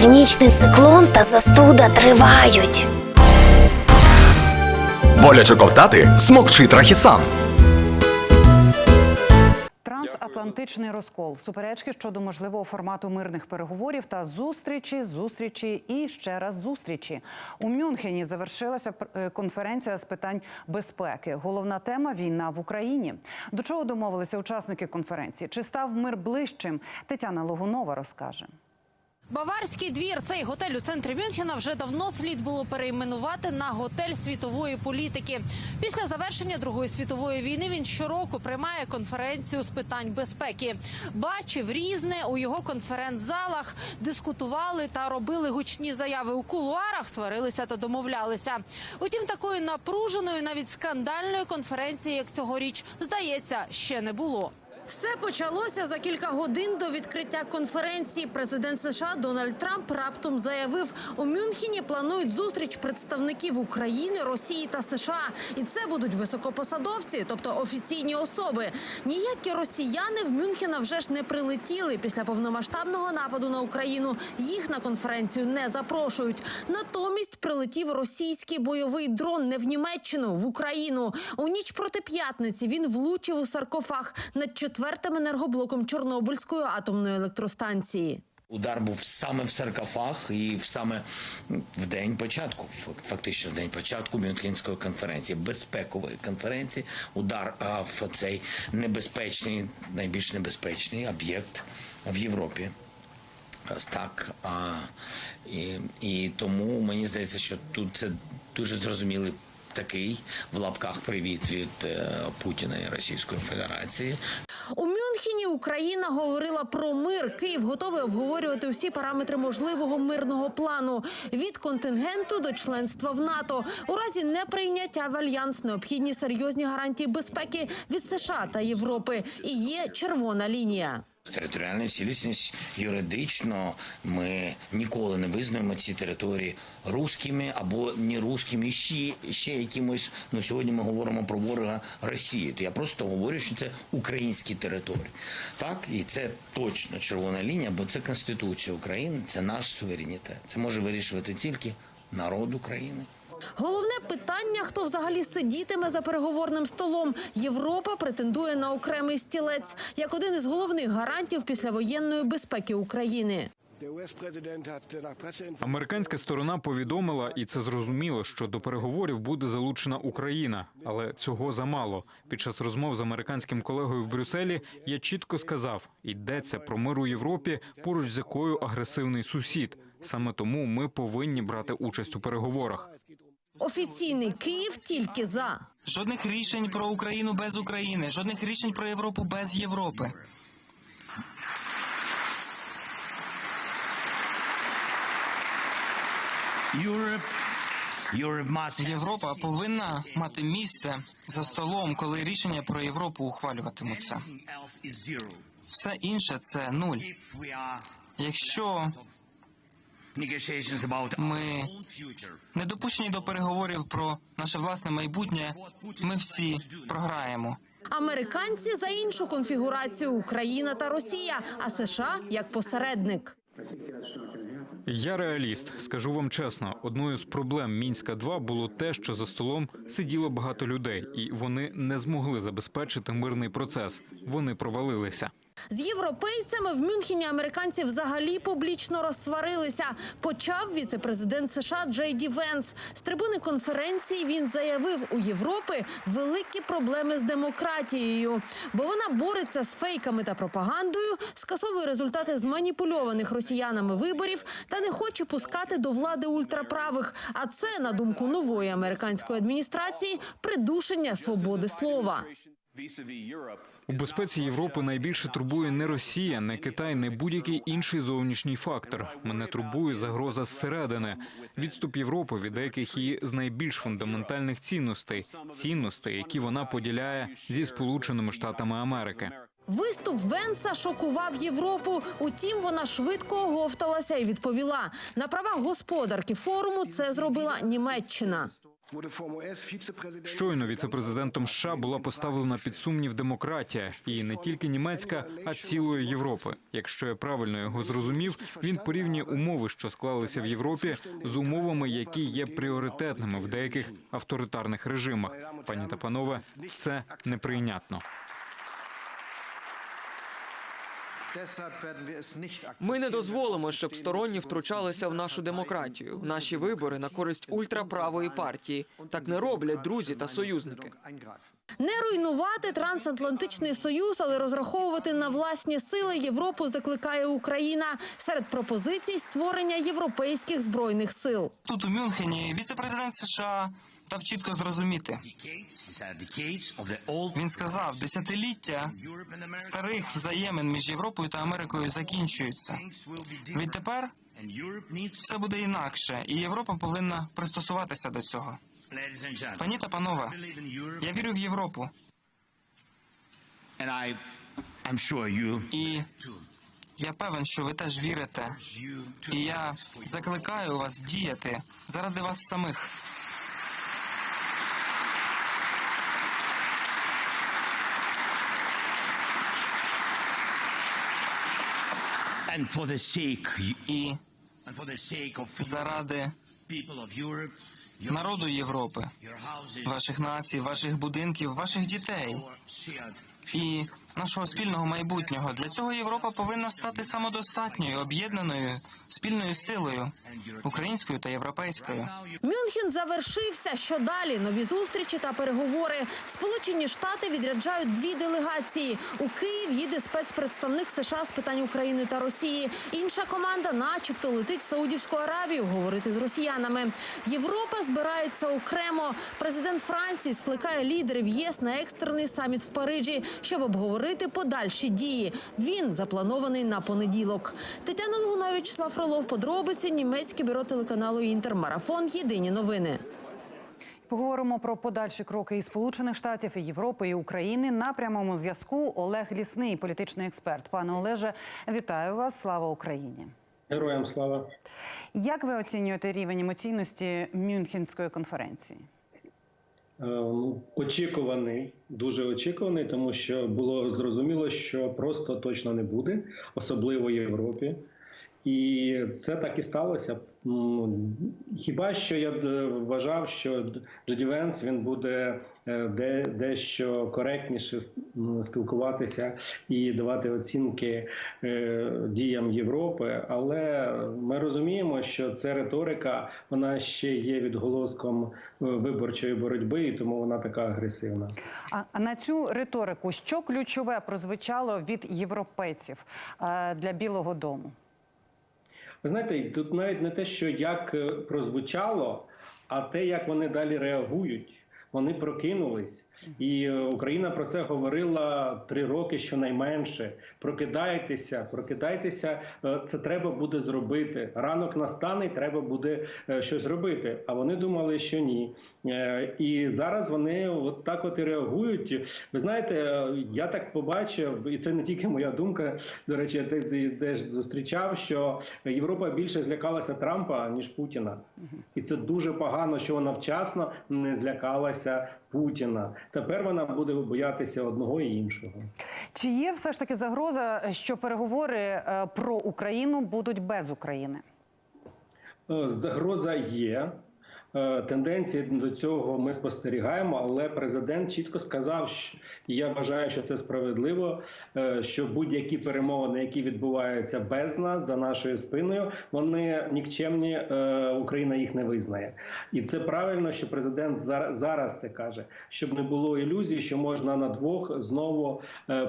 Північний циклон та застуда тривають. Боляче ковтати смокчи трахісан. Трансатлантичний розкол, суперечки щодо можливого формату мирних переговорів та зустрічі, зустрічі і ще раз зустрічі. У Мюнхені завершилася е, конференція з питань безпеки. Головна тема війна в Україні. До чого домовилися учасники конференції? Чи став мир ближчим? Тетяна Логунова розкаже. Баварський двір цей готель у центрі Мюнхена вже давно слід було перейменувати на готель світової політики. Після завершення Другої світової війни він щороку приймає конференцію з питань безпеки. Бачив різне у його конференц-залах, дискутували та робили гучні заяви у кулуарах, сварилися та домовлялися. Утім, такої напруженої, навіть скандальної конференції, як цьогоріч, здається, ще не було. Все почалося за кілька годин до відкриття конференції. Президент США Дональд Трамп раптом заявив, у Мюнхені планують зустріч представників України, Росії та США. І це будуть високопосадовці, тобто офіційні особи. Ніякі росіяни в Мюнхена вже ж не прилетіли після повномасштабного нападу на Україну. Їх на конференцію не запрошують. Натомість прилетів російський бойовий дрон не в Німеччину, в Україну. У ніч проти п'ятниці він влучив у саркофаг над четвертим енергоблоком Чорнобильської атомної електростанції. Удар був саме в саркофаг і саме в день початку, фак- фактично в день початку Мюнхенської конференції, безпекової конференції. Удар в цей небезпечний, найбільш небезпечний об'єкт в Європі. Так а, і, і тому мені здається, що тут це дуже зрозумілий такий в лапках привіт від е, Путіна і Російської Федерації. У Мюнхені Україна говорила про мир. Київ готовий обговорювати всі параметри можливого мирного плану від контингенту до членства в НАТО. У разі неприйняття в альянс необхідні серйозні гарантії безпеки від США та Європи. І є червона лінія. Територіальна цілісність юридично ми ніколи не визнаємо ці території руськими або не руськими, ще, ще якимось. Ну сьогодні ми говоримо про ворога Росії. То я просто говорю, що це українські території. Так, і це точно червона лінія, бо це Конституція України, це наш суверенітет. Це може вирішувати тільки народ України. Головне питання: хто взагалі сидітиме за переговорним столом. Європа претендує на окремий стілець як один із головних гарантів післявоєнної безпеки України. Американська сторона повідомила, і це зрозуміло, що до переговорів буде залучена Україна, але цього замало. Під час розмов з американським колегою в Брюсселі я чітко сказав: йдеться про мир у Європі, поруч з якою агресивний сусід. Саме тому ми повинні брати участь у переговорах. Офіційний Київ тільки за. Жодних рішень про Україну без України, жодних рішень про Європу без Європи. Європа повинна мати місце за столом, коли рішення про Європу ухвалюватимуться. Все інше це нуль. Якщо ми не допущені до переговорів про наше власне майбутнє, ми всі програємо. Американці за іншу конфігурацію Україна та Росія, а США як посередник. Я реаліст. Скажу вам чесно, одною з проблем мінська 2 було те, що за столом сиділо багато людей, і вони не змогли забезпечити мирний процес. Вони провалилися. З європейцями в Мюнхені американці взагалі публічно розсварилися. Почав віце-президент США Джей Ді Венс. З трибуни конференції він заявив, у Європи великі проблеми з демократією, бо вона бореться з фейками та пропагандою, скасовує результати зманіпульованих росіянами виборів та не хоче пускати до влади ультраправих. А це, на думку нової американської адміністрації, придушення свободи слова. У безпеці Європи найбільше турбує не Росія, не Китай, не будь-який інший зовнішній фактор. Мене турбує загроза зсередини, відступ Європи від деяких її з найбільш фундаментальних цінностей, цінностей, які вона поділяє зі Сполученими Штатами Америки. Виступ Венса шокував Європу. Утім, вона швидко оговталася і відповіла на правах господарки форуму. Це зробила Німеччина. Щойно віцепрезидентом США була поставлена під сумнів демократія, і не тільки німецька, а цілої Європи. Якщо я правильно його зрозумів, він порівнює умови, що склалися в Європі, з умовами, які є пріоритетними в деяких авторитарних режимах. Пані та панове, це неприйнятно. Ми не дозволимо, щоб сторонні втручалися в нашу демократію, в наші вибори на користь ультраправої партії. Так не роблять друзі та союзники. Не руйнувати трансатлантичний союз, але розраховувати на власні сили Європу закликає Україна серед пропозицій створення європейських збройних сил. Тут у Мюнхені віце-президент США дав чітко зрозуміти. Він сказав, десятиліття старих взаємин між Європою та Америкою закінчуються. Відтепер все буде інакше, і Європа повинна пристосуватися до цього. Пані та панове, я вірю в Європу. І я певен, що ви теж вірите. І я закликаю вас діяти заради вас самих. І заради народу Європи, ваших націй, ваших будинків, ваших дітей. і нашого спільного майбутнього. Для цього Європа повинна стати самодостатньою, об'єднаною спільною силою українською та європейською. Мюнхен завершився. Що далі? Нові зустрічі та переговори. Сполучені Штати відряджають дві делегації. У Київ їде спецпредставник США з питань України та Росії. Інша команда, начебто, летить в Саудівську Аравію говорити з росіянами. Європа збирається окремо. Президент Франції скликає лідерів ЄС на екстрений саміт в Парижі, щоб обговорити подальші дії. Він запланований на понеділок. Тетяна Лугунович, Слав Фролов, подробиці, німецьке бюро телеканалу Інтермарафон. Єдині новини. Поговоримо про подальші кроки і Сполучених Штатів, і Європи, і України. На прямому зв'язку Олег Лісний, політичний експерт. Пане Олеже, вітаю вас. Слава Україні! Героям слава. Як ви оцінюєте рівень емоційності Мюнхенської конференції? Е, ну, Очікуваний, дуже очікуваний, тому що було зрозуміло, що просто точно не буде, особливо в Європі. І це так і сталося. Хіба що я вважав, що Джеді Венс він буде е, де, дещо коректніше спілкуватися і давати оцінки е, діям Європи, але ми розуміємо, що це риторика, вона ще є відголоском е, виборчої боротьби, і тому вона така агресивна. А на цю риторику, що ключове прозвучало від європейців для Білого Дому? Ви знаєте, тут навіть не те, що як е, прозвучало, а те, як вони далі реагують. Вони прокинулись, і е, Україна про це говорила три роки щонайменше. Прокидайтеся, прокидайтеся, е, це треба буде зробити. Ранок настане, і треба буде е, щось робити. А вони думали, що ні. І зараз вони от так от і реагують. Ви знаєте, я так побачив, і це не тільки моя думка. До речі, я десь теж зустрічав, що Європа більше злякалася Трампа ніж Путіна, і це дуже погано, що вона вчасно не злякалася Путіна. Тепер вона буде боятися одного і іншого. Чи є все ж таки загроза, що переговори е, про Україну будуть без України? Е, Загроза є. Е, Тенденції до цього ми спостерігаємо, але президент чітко сказав, що- і я вважаю, що це справедливо. е, Що будь-які перемовини, які відбуваються без нас за нашою спиною, вони нікчемні. е, Україна їх не визнає, і це правильно, що президент зар- зараз це каже, щоб не було ілюзій, що можна на двох знову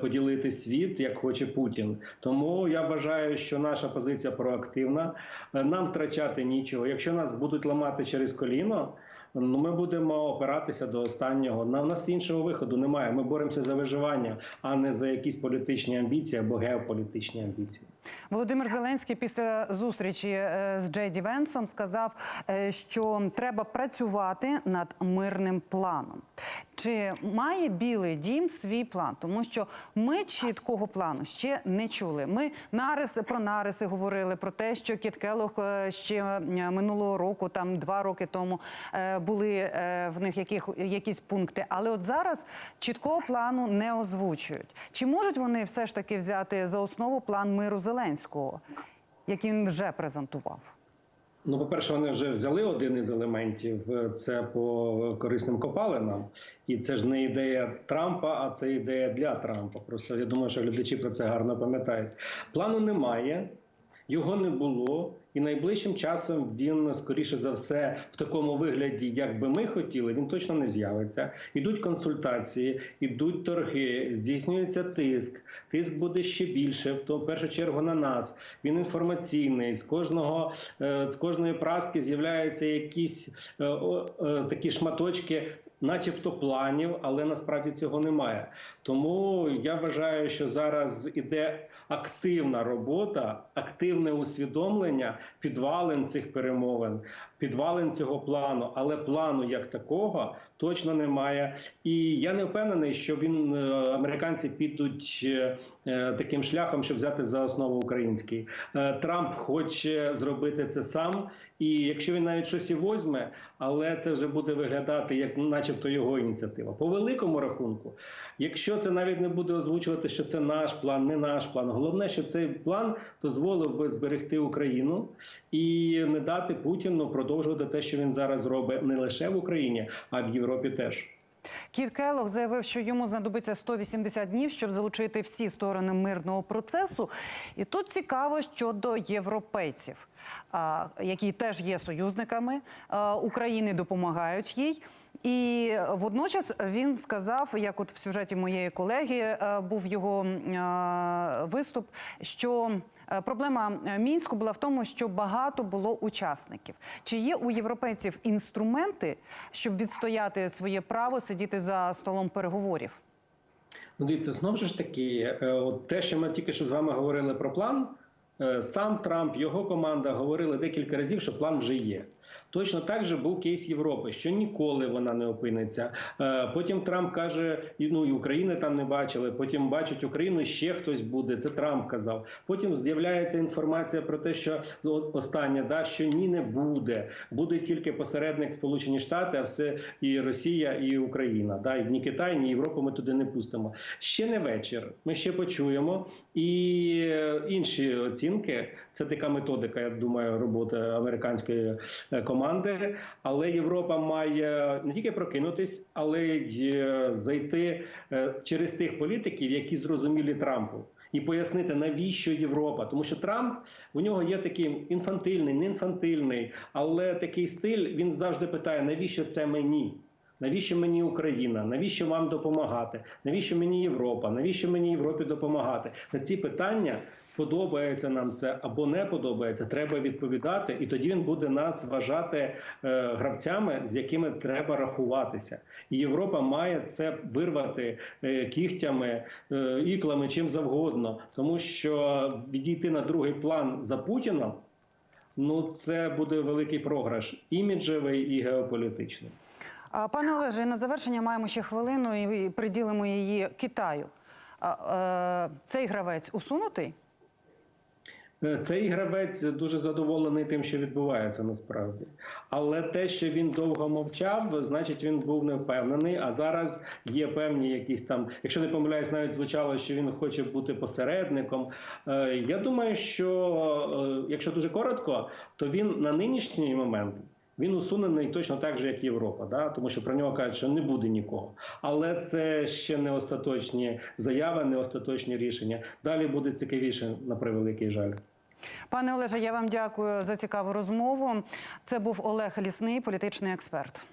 поділити світ, як хоче Путін. Тому я вважаю, що наша позиція проактивна. Нам втрачати нічого. Якщо нас будуть ламати через коліно, ну ми будемо опиратися до останнього. На у нас іншого виходу немає. Ми боремося за виживання, а не за якісь політичні амбіції або геополітичні амбіції. Володимир Зеленський після зустрічі е, з Джей Ді Венсом сказав, е, що треба працювати над мирним планом. Чи має Білий дім свій план? Тому що ми чіткого плану ще не чули. Ми нариси про нариси говорили про те, що Кіт Келлог е, ще е, минулого року, там два роки тому, е, були в них яких, якісь пункти. Але от зараз чіткого плану не озвучують. Чи можуть вони все ж таки взяти за основу план миру Зеленського, який він вже презентував? Ну, по-перше, вони вже взяли один із елементів е, це по корисним копалинам, і це ж не ідея Трампа, а це ідея для Трампа. Просто я думаю, що глядачі про це гарно пам'ятають. Плану немає, його не було, і найближчим часом він, скоріше за все, в такому вигляді, як би ми хотіли, він точно не з'явиться. Ідуть консультації, ідуть торги, здійснюється тиск. Тиск буде ще більше, в то в першу чергу на нас. Він інформаційний. З кожного е, з кожної праски з'являються якісь е, е, такі шматочки. Начебто планів, але насправді цього немає. Тому я вважаю, що зараз іде активна робота, активне усвідомлення підвалин цих перемовин, підвалин цього плану, але плану як такого точно немає. І я не впевнений, що він е, американці підуть е, е, таким шляхом, щоб взяти за основу український. Трамп хоче зробити це сам, і якщо він навіть щось і возьме, але це вже буде виглядати як, ну, начебто, його ініціатива. По великому рахунку, якщо це навіть не буде озвучувати, що це наш план, не наш план. Головне, що цей план дозволив би зберегти Україну і не дати Путіну продовжувати те, що він зараз робить не лише в Україні, а в Європі теж. Кіт Келлог заявив, що йому знадобиться 180 днів, щоб залучити всі сторони мирного процесу. І тут цікаво щодо європейців, які теж є союзниками України, допомагають їй. І водночас він сказав, як от в сюжеті моєї колеги е, був його виступ, що проблема е, мінську була в тому, що багато було учасників. Чи є у європейців інструменти, щоб відстояти своє право сидіти за столом переговорів? Ну, дивіться, знову ж таки, е, от те, що ми тільки що з вами говорили про план, е, сам Трамп, його команда говорили декілька разів, що план вже є. Точно так же був кейс Європи, що ніколи вона не опиниться. Е, Потім Трамп каже, ну і України там не бачили. Потім бачать Україну, ще хтось буде. Це Трамп казав. Потім з'являється інформація про те, що останнє, да, що ні, не буде. Буде тільки посередник Сполучені Штати, а все і Росія, і Україна. Да, і ні Китай, ні Європу ми туди не пустимо. Ще не вечір. Ми ще почуємо. І е, інші оцінки це така методика, я думаю, роботи американської е, команди. Але Європа має не тільки прокинутись, але й е, зайти е, через тих політиків, які зрозумілі Трампу. І пояснити, навіщо Європа, тому що Трамп у нього є такий інфантильний, не інфантильний, але такий стиль. Він завжди питає, навіщо це мені? Навіщо мені Україна? Навіщо вам допомагати? Навіщо мені Європа? Навіщо мені Європі допомагати? На ці питання подобається нам це або не подобається. Треба відповідати, і тоді він буде нас вважати е, гравцями, з якими треба рахуватися. І Європа має це вирвати е, кігтями, е, іклами, чим завгодно, тому що відійти на другий план за Путіном. Ну, це буде великий програш іміджевий і геополітичний. Пане Олеже, на завершення маємо ще хвилину і приділимо її Китаю. Цей гравець усунутий? Е, Цей гравець дуже задоволений тим, що відбувається насправді. Але те, що він довго мовчав, значить він був не впевнений. А зараз є певні якісь там, якщо не помиляюсь, навіть звучало, що він хоче бути посередником. Е, Я думаю, що е, якщо дуже коротко, то він на нинішній момент. Він усунений точно так же, як Європа, да? тому що про нього кажуть, що не буде нікого. Але це ще не остаточні заяви, не остаточні рішення. Далі буде цікавіше на превеликий жаль. Пане Олеже, я вам дякую за цікаву розмову. Це був Олег Лісний, політичний експерт.